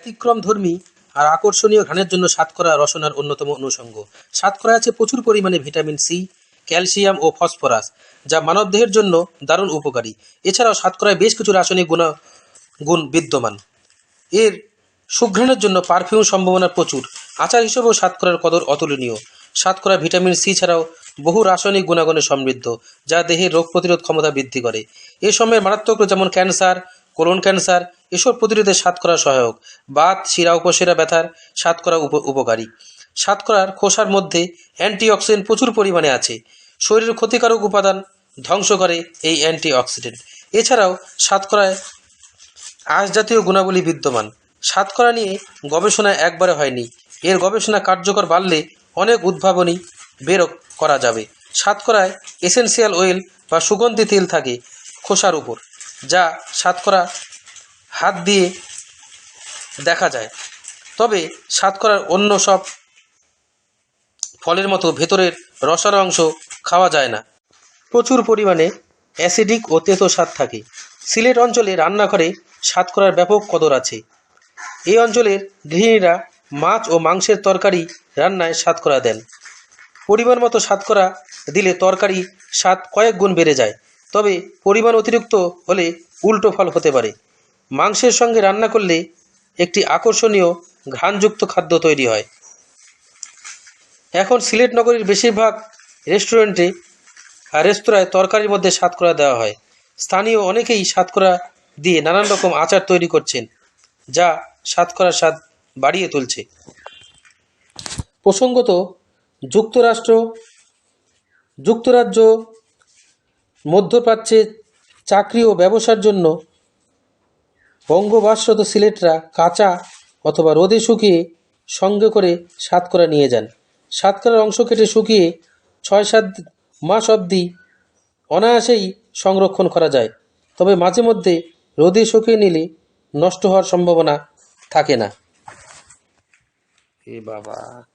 ব্যতিক্রম ধর্মী আর আকর্ষণীয় ঘ্রাণের জন্য সাতকরা রসনার অন্যতম অনুষঙ্গ। সাতকরা আছে প্রচুর পরিমাণে ভিটামিন সি, ক্যালসিয়াম ও ফসফরাস, যা মানবদেহের জন্য দারুণ উপকারী। এছাড়াও সাতকরায় বেশ কিছু রাসায়নিক গুণ গুণ বিদ্যমান। এর সুঘ্রাণের জন্য পারফিউম সম্ভাবনা প্রচুর। আচার হিসেবেও সাতকরার কদর অতুলনীয়। সাতকরা ভিটামিন সি ছাড়াও বহু রাসায়নিক গুণাগুণে সমৃদ্ধ, যা দেহের রোগ প্রতিরোধ ক্ষমতা বৃদ্ধি করে। এ সময়ের মারাত্মক যেমন ক্যান্সার কোলন ক্যান্সার, এসব প্রতিরোধে সাতকরা সহায়ক। বাত, শিরা উপশিরা ব্যথার সাতকরা উপ উপকারী। সাতকরার খোসার মধ্যে অ্যান্টিঅক্সিডেন্ট প্রচুর পরিমাণে আছে। শরীরের ক্ষতিকারক উপাদান ধ্বংস করে এই অ্যান্টিঅক্সিডেন্ট। এছাড়াও সাতকরায় আঁশ জাতীয় গুণাবলী বিদ্যমান। সাতকরা নিয়ে গবেষণা একবারে হয়নি। এর গবেষণা কার্যকর বাড়লে অনেক উদ্ভাবনী বের করা যাবে। সাতকরায় এসেনশিয়াল অয়েল বা সুগন্ধি তেল থাকে খোসার উপর। যা সাতকরা হাত দিয়ে দেখা যায়। তবে সাতকরার অন্য সব ফলের মতো ভেতরের রসার অংশ খাওয়া যায় না। প্রচুর পরিমাণে অ্যাসিডিক ও তেতো স্বাদ থাকে। সিলেট অঞ্চলে রান্নাঘরে সাতকরার ব্যাপক কদর আছে। এই অঞ্চলের গৃহিণীরা মাছ ও মাংসের তরকারি রান্নায় সাতকরা দেন। পরিমাণ মতো সাতকরা দিলে তরকারি স্বাদ কয়েক গুণ বেড়ে যায়। তবে পরিমাণ অতিরিক্ত হলে উল্টো ফল হতে পারে। মাংসের সঙ্গে রান্না করলে একটি আকর্ষণীয় ঘ্রাণযুক্ত খাদ্য তৈরি হয়। এখন সিলেট নগরীর বেশিরভাগ রেস্টুরেন্টে আর রেস্তোরাঁয় তরকারির মধ্যে সাতকরা দেওয়া হয়। স্থানীয় অনেকেই সাতকরা দিয়ে নানান রকম আচার তৈরি করছেন, যা সাতকরার স্বাদ বাড়িয়ে তুলছে। প্রসঙ্গত, যুক্তরাষ্ট্র, যুক্তরাজ্য মধ্যপ্রাচ্যে চাকরি ও ব্যবসার জন্য বঙ্গবাসরত সিলেটরা কাঁচা অথবা রোদে শুকিয়ে সঙ্গে করে সাতকরা নিয়ে যান। সাতকরার অংশ কেটে শুকিয়ে ছয় সাত মাস অবধি অনায়াসেই সংরক্ষণ করা যায়। তবে মাঝে মধ্যে রোদে শুকিয়ে নিলে নষ্ট হওয়ার সম্ভাবনা থাকে না। এ বাবা।